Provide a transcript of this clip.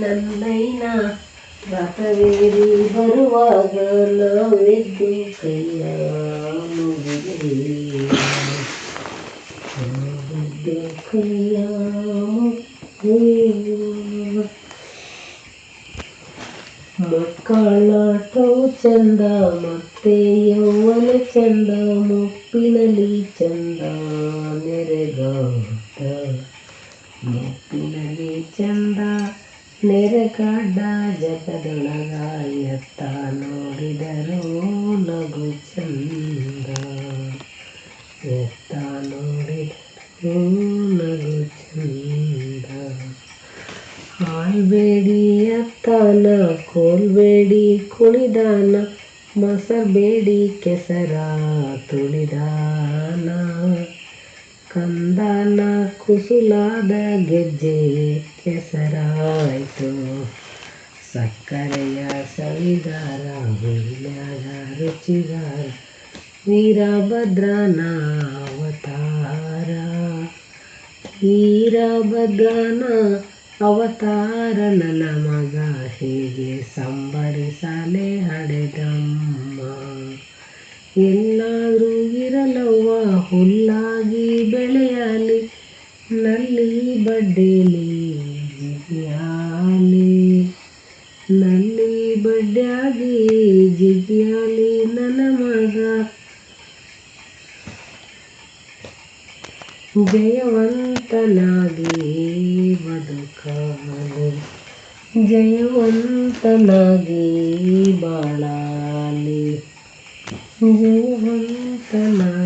ನನ್ನೈನ ರಥವೇರಿ ಬರುವಾಗ ನಾವೆದ್ದು ಕೈಯ ಮುಗಿದೆ ನಾವೆದ್ದು ಕೈಯ ಮುಗಿದೆ ಮಕ್ಕಳಾಟವು ಚಂದ ಮತ್ತೆ ಯೌವನ ಚಂದ ಮುಪ್ಪಿನಲ್ಲಿ ಚಂದ ನೆರೆಗಾಟ ಮುಪ್ಪಿನಲ್ಲಿ ಚಂದ ನೆರೆಗಾಡ ಜಗದೊಳಗ ಎತ್ತ ನೋಡಿದರು ನಗು ಚಂದ. ಎತ್ತ ನೋಡಿದರು ನಗು ಚಂದ. ಆಳ್ಬೇಡಿ ಎತ್ತಾನ ಕೋಲ್ಬೇಡಿ ಕುಣಿದಾನ ಮಸಬೇಡಿ ಕೆಸರ ತುಳಿದಾನ ಕುಸುಲಾದ ಗೆಜ್ಜೆ ಕೆಸರಾಯ್ತು. ಸಕ್ಕರೆಯ ಸವಿಗಾರ ಹುಲ್ಯಾಗ ರುಚಿಗಾರ ವೀರಭದ್ರನ ಅವತಾರ ವೀರಭದ್ರನ ಅವತಾರ ನನ್ನ ಮಗ ಹೀಗೆ ಸಂಬರಿಸಲೇ ಹಡೆದಮ್ಮ. ಎಲ್ಲಾದರೂ ನಲ್ಲಿ ಬಡ್ಡೆಲಿ ಜಿಗಿಯಾಲಿ. ನಲ್ಲಿ ಬಡ್ಡ್ಯಾಗಿ ಜಿಗಿಯಾಲಿ ನನ್ನ ಮಗ. ಜಯವಂತನಾಗಿ ಬದುಕಾಲಿ. ಜಯವಂತನಾಗಿ ಬಾಳಲಿ. ಜಯವಂತನಾಗಿ